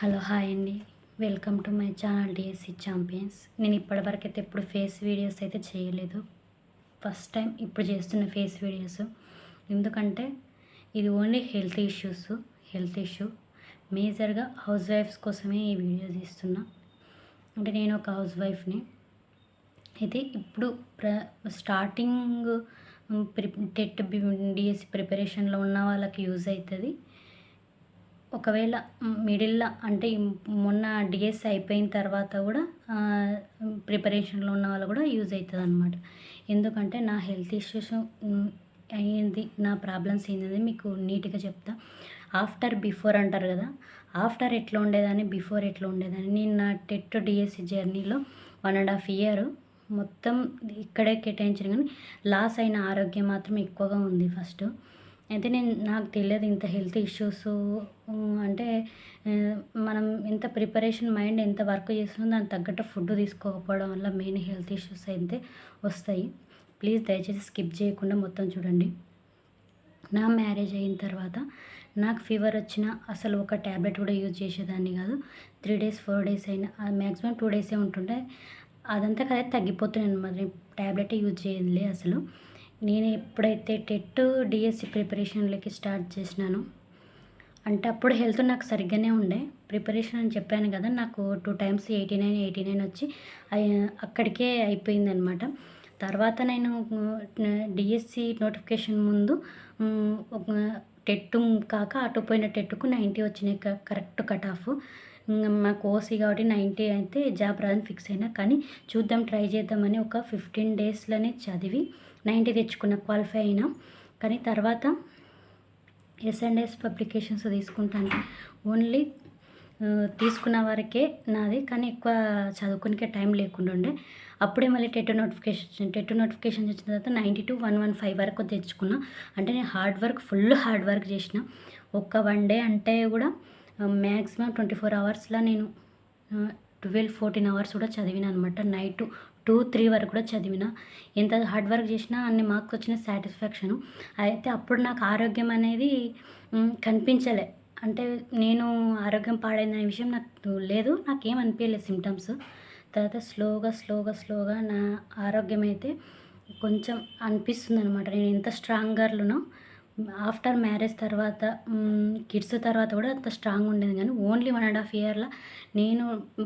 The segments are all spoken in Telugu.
హలో హాయ్ అండి. Welcome to my channel DSC champions. నేను ఇప్పటివరకు అయితే ఎప్పుడు ఫేస్ వీడియోస్ అయితే చేయలేదు. ఫస్ట్ టైం ఇప్పుడు చేస్తున్న ఫేస్ వీడియోస్. ఎందుకంటే ఇది only health issues health issue. మేజర్గా హౌస్ వైఫ్స్ కోసమే ఈ వీడియో తీస్తున్నా. అంటే నేను ఒక హౌస్ వైఫ్ని. అయితే ఇప్పుడు ప్ర స్టార్టింగ్ ప్రి టెట్ డిఎస్సి ప్రిపరేషన్లో ఉన్న వాళ్ళకి యూజ్ అవుతుంది ఒకవేళ మిడిల్లో అంటే మొన్న డిఎస్ అయిపోయిన తర్వాత కూడా ప్రిపరేషన్లో ఉన్న వాళ్ళు కూడా యూజ్ అవుతుంది అనమాట ఎందుకంటే నా హెల్త్ ఇష్యూస్ అయ్యింది నా ప్రాబ్లమ్స్ ఏంటనేది మీకు నీట్గా చెప్తా. ఆఫ్టర్ బిఫోర్ అంటారు కదా ఆఫ్టర్ ఎట్లా ఉండేదాన్ని బిఫోర్ ఎట్లా ఉండేదాన్ని. నేను నా టెట్ డిఎస్సి జర్నీలో వన్ అండ్ హాఫ్ ఇయర్ మొత్తం ఇక్కడే కేటాయించిన కానీ లాస్ అయిన ఆరోగ్యం మాత్రం ఎక్కువగా ఉంది ఫస్ట్. అయితే నేను నాకు తెలియదు ఇంత హెల్త్ ఇష్యూస్ అంటే మనం ఎంత ప్రిపరేషన్ మైండ్ ఎంత వర్క్ చేస్తుందో దానికి తగ్గట్టు ఫుడ్ తీసుకోకపోవడం వల్ల మెయిన్ హెల్త్ ఇష్యూస్ అయితే వస్తాయి. ప్లీజ్ దయచేసి స్కిప్ చేయకుండా మొత్తం చూడండి. నా మ్యారేజ్ అయిన తర్వాత నాకు ఫీవర్ వచ్చిన అసలు ఒక ట్యాబ్లెట్ కూడా యూజ్ చేసేదాన్ని కాదు. త్రీ డేస్ ఫోర్ డేస్ అయినా మ్యాక్సిమం టూ డేసే ఉంటుండే. అదంతా కదా తగ్గిపోతున్నాను అనమాట. ట్యాబ్లెట్ యూజ్ చేయలే అసలు. నేను ఎప్పుడైతే టెట్ డిఎస్సి ప్రిపరేషన్లకి స్టార్ట్ చేసినాను అంటే అప్పుడు హెల్త్ నాకు సరిగ్గానే ఉండే. ప్రిపరేషన్ అని చెప్పాను కదా నాకు two times eighty nine eighty nine వచ్చి అక్కడికే అయిపోయింది అనమాట తర్వాత నేను డిఎస్సి నోటిఫికేషన్ ముందు టెట్టు కాక అటు పోయిన టెట్టుకు నైంటీ వచ్చినాయి కరెక్ట్ కట్ ఆఫ్ మాకు ఓసీ కాబట్టి నైంటీ అయితే జాబ్ రాదని ఫిక్స్ అయినా. కానీ చూద్దాం ట్రై చేద్దామని ఒక ఫిఫ్టీన్ డేస్లోనే చదివి నైంటీ తెచ్చుకున్న క్వాలిఫై అయినా. కానీ తర్వాత ఎస్ అండ్ ఎస్ పబ్లికేషన్స్ తీసుకుంటాను. ఓన్లీ తీసుకున్న వరకే నాది. కానీ ఎక్కువ చదువుకునికే టైం లేకుండా ఉండే. అప్పుడే మళ్ళీ టెట్ నోటిఫికేషన్ టెట్ నోటిఫికేషన్ వచ్చిన తర్వాత ninety to one one five వరకు తెచ్చుకున్నా. అంటే నేను hard work full hard work చేసిన. ఒక్క వన్ డే అంటే కూడా మ్యాక్సిమం ట్వంటీ ఫోర్ అవర్స్లో నేను ట్వెల్వ్ ఫోర్టీన్ అవర్స్ కూడా చదివిన అనమాట నైట్ టూ త్రీ వరకు కూడా చదివిన. ఎంత హార్డ్ వర్క్ చేసినా అన్ని మార్క్స్ వచ్చిన సాటిస్ఫాక్షను అయితే అప్పుడు నాకు ఆరోగ్యం అనేది కనిపించలే. అంటే నేను ఆరోగ్యం పాడైందనే విషయం నాకు లేదు. నాకేం అనిపించలేదు సిమ్టమ్స్ తర్వాత స్లోగా స్లోగా స్లోగా నా ఆరోగ్యం అయితే కొంచెం అనిపిస్తుంది అనమాట నేను ఎంత స్ట్రాంగర్లునో ఆఫ్టర్ మ్యారేజ్ తర్వాత కిడ్స్ తర్వాత కూడా అంత స్ట్రాంగ్ ఉండేది. కానీ ఓన్లీ వన్ అండ్ హాఫ్ ఇయర్లో నేను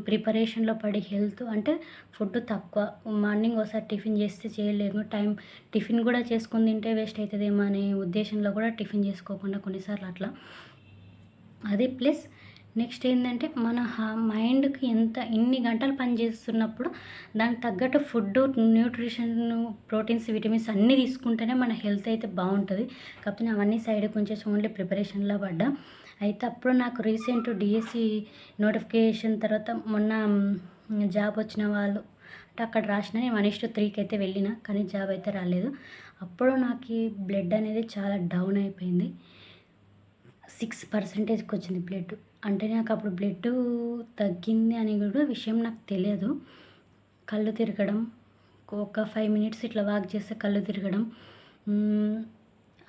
ప్రిపరేషన్లో పడి హెల్త్ అంటే ఫుడ్ తక్కువ. మార్నింగ్ ఒకసారి టిఫిన్ చేస్తే చేయలేము టైం టిఫిన్ కూడా చేసుకుని తింటే వేస్ట్ అవుతుందేమో అనే ఉద్దేశంలో కూడా టిఫిన్ చేసుకోకుండా కొన్నిసార్లు అట్లా. అది ప్లస్ నెక్స్ట్ ఏంటంటే మన మైండ్కి ఎంత ఇన్ని గంటలు పనిచేస్తున్నప్పుడు దానికి తగ్గట్టు ఫుడ్ న్యూట్రిషన్ ప్రోటీన్స్ విటమిన్స్ అన్నీ తీసుకుంటేనే మన హెల్త్ అయితే బాగుంటుంది. కాకపోతే అవన్నీ సైడ్ కొంచెం ఓన్లీ ప్రిపరేషన్లో పడ్డా. అయితే అప్పుడు నాకు రీసెంట్ డిఎస్సి నోటిఫికేషన్ తర్వాత మొన్న జాబ్ వచ్చిన వాళ్ళు అంటే అక్కడ రాసిన నేను వన్ ఇస్టు త్రీకి అయితే వెళ్ళిన కానీ జాబ్ అయితే రాలేదు. అప్పుడు నాకు బ్లడ్ అనేది చాలా డౌన్ అయిపోయింది. సిక్స్ పర్సెంటేజ్కి వచ్చింది బ్లడ్. అంటే నాకు అప్పుడు బ్లడ్ తగ్గింది అని కూడా విషయం నాకు తెలియదు. కళ్ళు తిరగడం ఒక ఫైవ్ మినిట్స్ ఇట్లా వాక్ చేస్తే కళ్ళు తిరగడం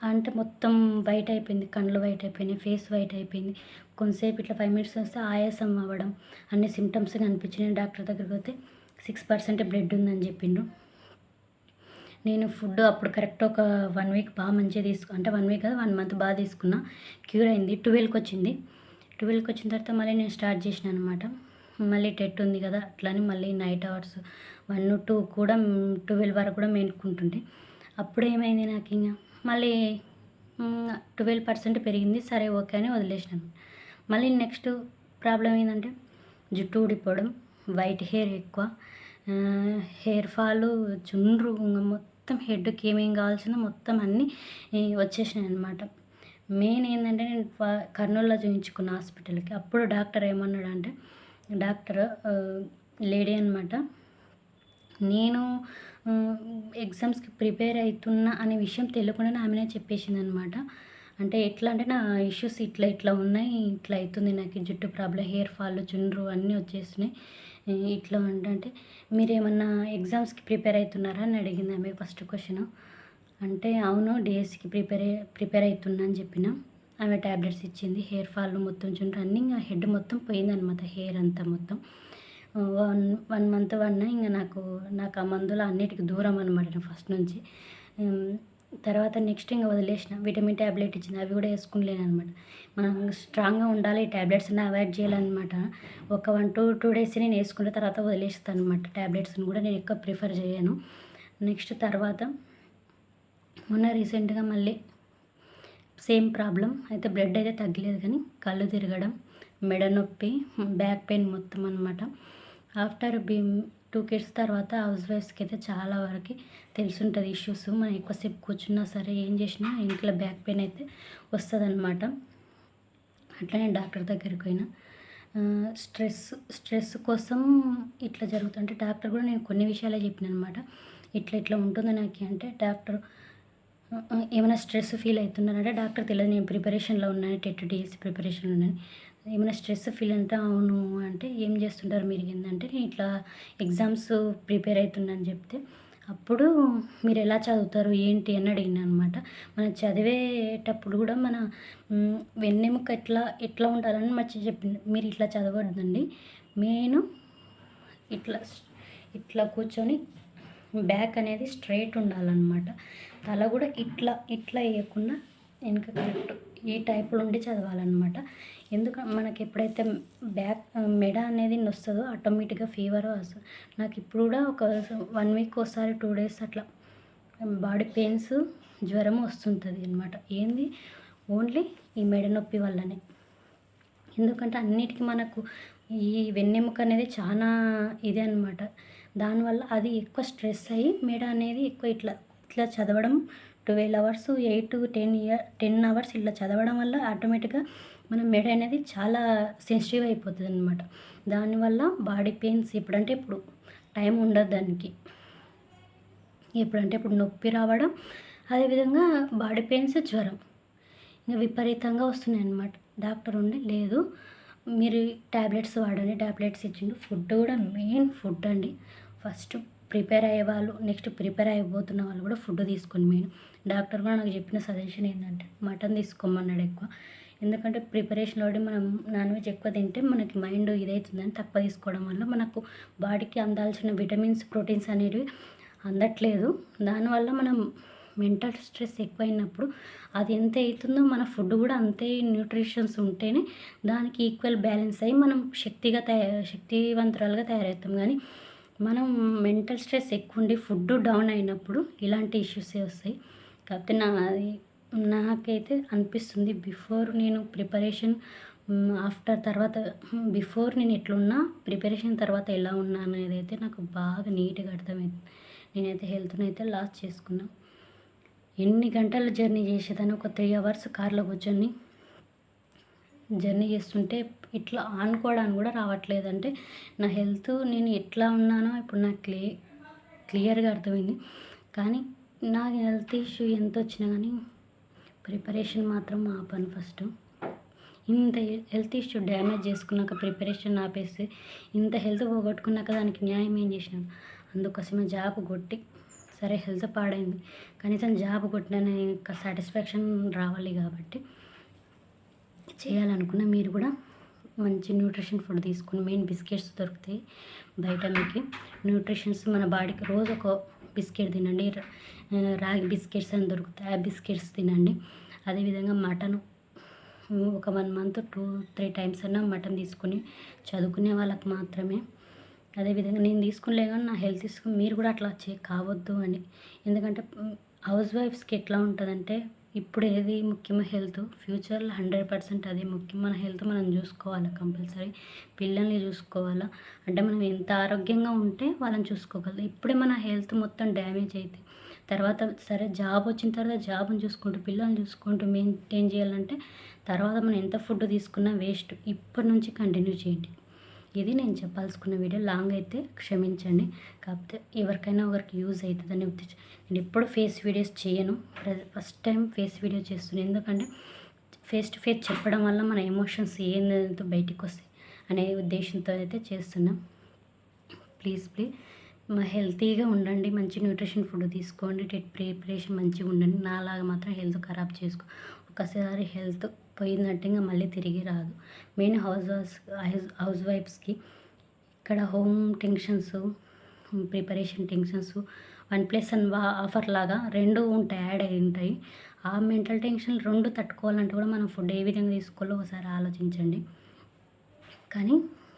అంటే మొత్తం వైట్ అయిపోయింది కళ్ళు వైట్ అయిపోయినాయి ఫేస్ వైట్ అయిపోయింది. కొంతసేపు ఇట్లా ఫైవ్ మినిట్స్ వస్తే ఆయాసం అవ్వడం అన్ని సిమ్టమ్స్ కనిపించినాయి. డాక్టర్ దగ్గరికి పోతే సిక్స్ పర్సెంట్ బ్లడ్ ఉందని చెప్పిండ్రు నేను ఫుడ్ అప్పుడు కరెక్ట్ ఒక వన్ వీక్ బాగా మంచిగా తీసుకు అంటే వన్ వీక్ కదా వన్ మంత్ బాగా తీసుకున్నా. క్యూర్ అయింది. ట్వెల్వ్కి వచ్చింది. ట్వెల్వ్కి వచ్చిన తర్వాత మళ్ళీ నేను స్టార్ట్ చేసిన అనమాట మళ్ళీ టెట్ ఉంది కదా అట్లని మళ్ళీ నైట్ అవర్స్ వన్ టూ కూడా ట్వెల్వ్ వరకు కూడా మేనుకుంటుండే అప్పుడు ఏమైంది నాకు ఇంకా మళ్ళీ ట్వెల్వ్ పర్సెంట్ పెరిగింది సరే ఓకే అని వదిలేసినాను. మళ్ళీ నెక్స్ట్ ప్రాబ్లం ఏంటంటే జుట్టు ఊడిపోవడం వైట్ హెయిర్ ఎక్కువ హెయిర్ ఫాల్ చుండ్రు మొత్తం హెడ్కి ఏమేం కావాల్సిందో మొత్తం అన్నీ వచ్చేసినాయి అనమాట మెయిన్ ఏంటంటే నేను కర్నూలులో చూపించుకున్న హాస్పిటల్కి. అప్పుడు డాక్టర్ ఏమన్నాడు అంటే డాక్టర్ లేడీ అనమాట నేను ఎగ్జామ్స్కి ప్రిపేర్ అవుతున్నా అనే విషయం తెలియకుండానే ఆమెనే చెప్పేసింది అనమాట అంటే ఎట్లా అంటే నా ఇష్యూస్ ఇట్లా ఇట్లా ఉన్నాయి ఇట్లా అవుతుంది నాకు జుట్టు ప్రాబ్లం హెయిర్ ఫాల్ చుండ్రు అన్నీ వచ్చేసినాయి ఇట్లా అంటే మీరు ఏమన్నా ఎగ్జామ్స్కి ప్రిపేర్ అవుతున్నారా అని అడిగింది ఆమె ఫస్ట్ క్వశ్చన్. అంటే అవును డేస్కి ప్రిపేర్ ప్రిపేర్ అవుతున్నా అని చెప్పిన ఆమె ట్యాబ్లెట్స్ ఇచ్చింది. హెయిర్ ఫాల్ మొత్తం చూడండి రన్నింగ్ హెడ్ మొత్తం పోయిందనమాట హెయిర్ అంతా మొత్తం. వన్ వన్ మంత్ వన్ ఇంకా నాకు నాకు ఆ మందులు అన్నిటికీ దూరం అనమాట ఫస్ట్ నుంచి. తర్వాత నెక్స్ట్ ఇంకా వదిలేసిన. విటమిన్ ట్యాబ్లెట్ ఇచ్చింది అవి కూడా వేసుకునిలేను అనమాట మనం స్ట్రాంగ్గా ఉండాలి ఈ ట్యాబ్లెట్స్ అవాయిడ్ చేయాలన్నమాట. ఒక వన్ టూ టూ డేస్ నేను వేసుకున్న తర్వాత వదిలేస్తాను అనమాట ట్యాబ్లెట్స్ని కూడా నేను ఎక్కువ ప్రిఫర్ చేయను. నెక్స్ట్ తర్వాత మొన్న రీసెంట్గా మళ్ళీ సేమ్ ప్రాబ్లం. అయితే బ్లడ్ అయితే తగ్గలేదు కానీ కళ్ళు తిరగడం మెడ నొప్పి బ్యాక్ పెయిన్ మొత్తం అనమాట ఆఫ్టర్ బీ టూ కిడ్స్ తర్వాత హౌస్ వైఫ్స్కి అయితే చాలా వరకు తెలుసుంటుంది ఇష్యూస్. మనం ఎక్కువసేపు కూర్చున్నా సరే ఏం చేసినా ఇంట్లో బ్యాక్ పెయిన్ అయితే వస్తుంది అనమాట అట్లనే డాక్టర్ దగ్గరికి పోయినా. స్ట్రెస్ స్ట్రెస్ కోసం ఇట్లా జరుగుతుంటే డాక్టర్ కూడా నేను కొన్ని విషయాలే చెప్పిన అనమాట ఇట్లా ఇట్లా ఉంటుంది నాకు అంటే డాక్టర్ ఏమైనా స్ట్రెస్ ఫీల్ అవుతున్నారంటే డాక్టర్ తెలియదు నేను ప్రిపరేషన్లో ఉన్నాను టెట్ డేస్ ప్రిపరేషన్లో ఉన్నాను. ఏమైనా స్ట్రెస్ ఫీల్ అంటే అవును అంటే ఏం చేస్తుంటారు మీరు ఏంటంటే నేను ఇట్లా ఎగ్జామ్స్ ప్రిపేర్ అవుతున్నాను చెప్తే అప్పుడు మీరు ఎలా చదువుతారు ఏంటి అని అడిగిన అనమాట. మనం చదివేటప్పుడు కూడా మన వెన్నెముక ఎట్లా ఎట్లా ఉండాలని మంచి చెప్పింది. మీరు ఇట్లా చదవద్దండి. నేను ఇట్లా ఇట్లా కూర్చొని బ్యాక్ అనేది స్ట్రైట్ ఉండాలన్నమాట. తల కూడా ఇట్లా ఇట్లా వేయకుండా వెనక కరెక్ట్ ఈ టైప్లో ఉండి చదవాలన్నమాట. ఎందుకంటే మనకి ఎప్పుడైతే బ్యాక్ మెడ అనేది నొస్తుందో ఆటోమేటిక్గా ఫీవర్ వస్తుంది నాకు ఇప్పుడు కూడా ఒక వన్ వీక్ ఒకసారి టూ డేస్ అట్లా బాడీ పెయిన్స్ జ్వరం వస్తుంటుంది అనమాట ఏంది? ఓన్లీ ఈ మెడ నొప్పి వల్లనే. ఎందుకంటే అన్నిటికీ మనకు ఈ వెన్నెముక అనేది చాలా ఇదే అనమాట దానివల్ల అది ఎక్కువ స్ట్రెస్ అయ్యి మెడ అనేది ఎక్కువ ఇట్లా ఇట్లా చదవడం twelve hours eight to ten year ten hours ఇట్లా చదవడం వల్ల ఆటోమేటిక్గా మన మెడ అనేది చాలా సెన్సిటివ్ అయిపోతుంది అనమాట దానివల్ల బాడీ పెయిన్స్ ఎప్పుడంటే ఇప్పుడు టైం ఉండదు దానికి. ఎప్పుడంటే ఇప్పుడు నొప్పి రావడం అదేవిధంగా బాడీ పెయిన్స్ జ్వరం ఇంకా విపరీతంగా వస్తున్నాయి అన్నమాట. డాక్టర్ ఉండి లేదు మీరు ట్యాబ్లెట్స్ వాడండి ట్యాబ్లెట్స్ ఇచ్చిండు. ఫుడ్ కూడా మెయిన్ ఫుడ్ అండి. ఫస్ట్ ప్రిపేర్ అయ్యే వాళ్ళు నెక్స్ట్ ప్రిపేర్ అయిపోతున్న వాళ్ళు కూడా ఫుడ్ తీసుకొని మెయిన్ డాక్టర్ కూడా నాకు చెప్పిన సజెషన్ ఏంటంటే మటన్ తీసుకోమన్నాడు ఎక్కువ. ఎందుకంటే ప్రిపరేషన్ ఆల్రెడీ మనం నాన్ వెజ్ ఎక్కువ తింటే మనకి మైండ్ ఇదవుతుందని తక్కువ తీసుకోవడం వల్ల మనకు బాడీకి అందాల్సిన విటమిన్స్ ప్రోటీన్స్ అనేవి అందట్లేదు. దానివల్ల మనం మెంటల్ స్ట్రెస్ ఎక్కువైనప్పుడు అది ఎంత అవుతుందో మన ఫుడ్ కూడా అంతే న్యూట్రిషన్స్ ఉంటేనే దానికి ఈక్వల్ బ్యాలెన్స్ అయ్యి మనం శక్తిగా తయారు శక్తివంతురాలుగా తయారవుతాం. కానీ మనం మెంటల్ స్ట్రెస్ ఎక్కువ ఉండి ఫుడ్ డౌన్ అయినప్పుడు ఇలాంటి ఇష్యూసే వస్తాయి. కాకపోతే నా అది నాకైతే అనిపిస్తుంది బిఫోర్ నేను ప్రిపరేషన్ ఆఫ్టర్ తర్వాత బిఫోర్ నేను ఎట్లున్నా ప్రిపరేషన్ తర్వాత ఎలా ఉన్నా అనేది అయితే నాకు బాగా నీట్గా అర్థమైంది. నేనైతే హెల్త్ని అయితే లాస్ చేసుకున్నా. ఎన్ని గంటలు జర్నీ చేసేదాన్ని? ఒక త్రీ అవర్స్ కార్లో కూర్చొని జర్నీ చేస్తుంటే ఇట్లా ఆనుకోవడానికి కూడా రావట్లేదు. అంటే నా హెల్త్ నేను ఎట్లా ఉన్నానో ఇప్పుడు నాకు క్లీ క్లియర్గా అర్థమైంది. కానీ నా హెల్త్ ఇష్యూ ఎంత వచ్చినా కానీ ప్రిపరేషన్ మాత్రం ఆపాను ఫస్ట్. ఇంత హెల్త్ ఇష్యూ డ్యామేజ్ చేసుకున్నాక ప్రిపరేషన్ ఆపేస్తే ఇంత హెల్త్ పోగొట్టుకున్నాక దానికి న్యాయం ఏం చేసినాను అందుకోసమే జాబ్ కొట్టి సరే హెల్త్ పాడైంది. కనీసం జాబ్ కొట్టిన సాటిస్ఫాక్షన్ రావాలి కాబట్టి చేయాలనుకున్న మీరు కూడా మంచి న్యూట్రిషన్ ఫుడ్ తీసుకుని మెయిన్ బిస్కెట్స్ దొరుకుతాయి బయట మీకు న్యూట్రిషన్స్ మన బాడీకి రోజు ఒక బిస్కెట్ తినండి. రాగి బిస్కెట్స్ అని దొరుకుతాయి. ఆ బిస్కెట్స్ తినండి. అదేవిధంగా మటన్ ఒక one month two three times అన్నా మటన్ తీసుకుని చదువుకునే వాళ్ళకి మాత్రమే. అదేవిధంగా నేను తీసుకునిలే కానీ నా హెల్త్ తీసుకుని మీరు కూడా అట్లా చే కావద్దు అని. ఎందుకంటే హౌస్ వైఫ్స్కి ఎట్లా ఉంటుందంటే ఇప్పుడు ఏది ముఖ్యమో హెల్త్. ఫ్యూచర్లో హండ్రెడ్ పర్సెంట్ అది ముఖ్యం మన హెల్త్ మనం చూసుకోవాలి కంపల్సరీ. పిల్లల్ని చూసుకోవాలా. అంటే మనం ఎంత ఆరోగ్యంగా ఉంటే వాళ్ళని చూసుకోగలం. ఇప్పుడే మన హెల్త్ మొత్తం డ్యామేజ్ అయితే తర్వాత సరే జాబ్ వచ్చిన తర్వాత జాబ్ని చూసుకుంటూ పిల్లల్ని చూసుకుంటూ మెయింటైన్ చేయాలంటే తర్వాత మనం ఎంత ఫుడ్ తీసుకున్నా వేస్ట్. ఇప్పటి నుంచి కంటిన్యూ చేయండి. ఇది నేను చెప్పాల్సుకున్న వీడియో. లాంగ్ అయితే క్షమించండి. కాకపోతే ఎవరికైనా ఒకరికి యూజ్ అవుతుందని ఉద్దేశం. నేను ఎప్పుడు ఫేస్ వీడియోస్ చేయను. ఫస్ట్ టైం ఫేస్ వీడియో చేస్తున్నాను ఎందుకంటే ఫేస్ టు ఫేస్ చెప్పడం వల్ల మన ఎమోషన్స్ ఏందో బయటికి వస్తాయి అనే ఉద్దేశంతో అయితే చేస్తున్నాం. ప్లీజ్ ప్లీజ్ మా హెల్తీగా ఉండండి. మంచి న్యూట్రిషన్ ఫుడ్ తీసుకోండి. టెట్ ప్రిపరేషన్ మంచిగా ఉండండి. నాలాగా మాత్రం హెల్త్ ఖరాబ్ చేసుకో. ఒకసారి హెల్త్ పోయిందంటే ఇంకా మళ్ళీ తిరిగి రాదు. మెయిన్ హౌస్ హౌస్ హౌస్ వైఫ్స్కి ఇక్కడ home tensions preparation tensions one plus and offer లాగా రెండు ఉంటాయి యాడ్ అయి ఉంటాయి. ఆ మెంటల్ టెన్షన్ రెండు తట్టుకోవాలంటే కూడా మనం ఫుడ్ ఏ విధంగా తీసుకోవాలో ఒకసారి ఆలోచించండి. కానీ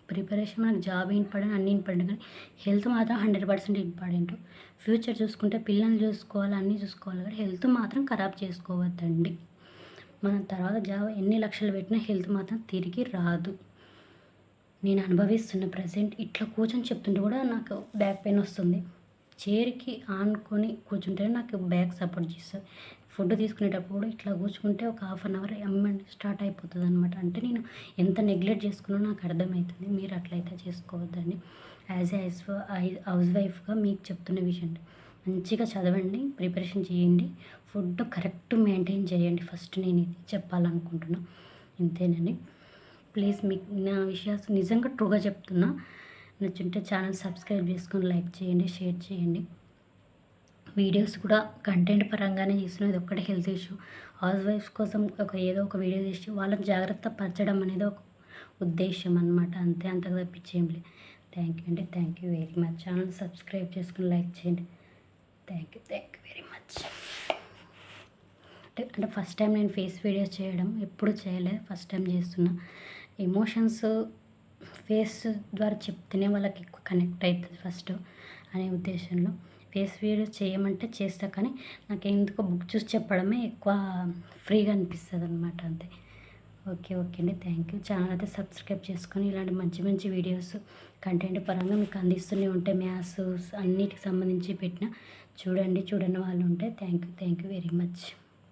ప్రిపరేషన్ మనకు జాబ్ ఇంపార్టెంట్ అన్ని ఇంపార్టెంట్ కానీ హెల్త్ మాత్రం హండ్రెడ్ పర్సెంట్ ఇంపార్టెంట్ ఫ్యూచర్ చూసుకుంటే పిల్లల్ని చూసుకోవాలి అన్నీ చూసుకోవాలి కానీ హెల్త్ మాత్రం ఖరాబ్ చేసుకోవద్దండి. మనం తర్వాత జాబ్ ఎన్ని లక్షలు పెట్టినా హెల్త్ మాత్రం తిరిగి రాదు. నేను అనుభవిస్తున్న ప్రజెంట్ ఇట్లా కూర్చొని చెప్తుంటే కూడా నాకు బ్యాక్ పెయిన్ వస్తుంది. చైర్కి ఆనుకొని కూర్చుంటే నాకు బ్యాక్ సపోర్ట్ చేస్తుంది. ఫుడ్ తీసుకునేటప్పుడు కూడా ఇట్లా కూర్చుంటే ఒక హాఫ్ అన్ అవర్ ఎమ్మండి స్టార్ట్ అయిపోతుంది అనమాట అంటే నేను ఎంత నెగ్లెక్ట్ చేసుకున్నా నాకు అర్థమవుతుంది మీరు అట్లయితే చేసుకోవద్దండి. యాజ్ ఏ హౌస్ హౌస్ వైఫ్గా మీకు చెప్తున్న విషయం. మంచిగా చదవండి ప్రిపరేషన్ చేయండి. ఫుడ్ కరెక్ట్ మెయింటైన్ చేయండి ఫస్ట్ నేను ఇది చెప్పాలనుకుంటున్నా. ఇంతేనండి. ప్లీజ్ మీకు నా విషయాలు నిజంగా ట్రూగా చెప్తున్నా. నచ్చుంటే ఛానల్ సబ్స్క్రైబ్ చేసుకొని లైక్ చేయండి షేర్ చేయండి. వీడియోస్ కూడా కంటెంట్ పరంగానే చేస్తున్నాం. ఇది ఒక్కటే హెల్త్ ఇష్యూ. హౌస్ వైఫ్స్ కోసం ఒక ఏదో ఒక వీడియో తీసి వాళ్ళని జాగ్రత్త పరచడం అనేది ఒక ఉద్దేశం అనమాట అంతే అంతగా తప్పించేం లేదు. థ్యాంక్ యూ అండి. Thank you very much. Channel subscribe చేసుకుని లైక్ చేయండి. Thank you thank you very much అంటే అంటే ఫస్ట్ టైం నేను ఫేస్ వీడియోస్ చేయడం ఎప్పుడు చేయలేదు ఫస్ట్ టైం చేస్తున్నా. ఎమోషన్స్ ఫేస్ ద్వారా చెప్తేనే వాళ్ళకి ఎక్కువ కనెక్ట్ అవుతుంది ఫస్ట్ అనే ఉద్దేశంలో. ఫేస్ వీడియోస్ చేయమంటే చేస్తా కానీ నాకు ఎందుకో బుక్ చూసి చెప్పడమే ఎక్కువ ఫ్రీగా అనిపిస్తుంది అనమాట అంతే. ఓకే ఓకే అండి. థ్యాంక్ యూ ఛానల్ అయితే సబ్స్క్రైబ్ చేసుకొని ఇలాంటి మంచి మంచి వీడియోస్ కంటెంట్ పరంగా మీకు అందిస్తూనే ఉంటాయి మ్యాథ్స్ అన్నిటికి సంబంధించి పెట్టిన చూడండి చూడని వాళ్ళు ఉంటే thank you thank you very much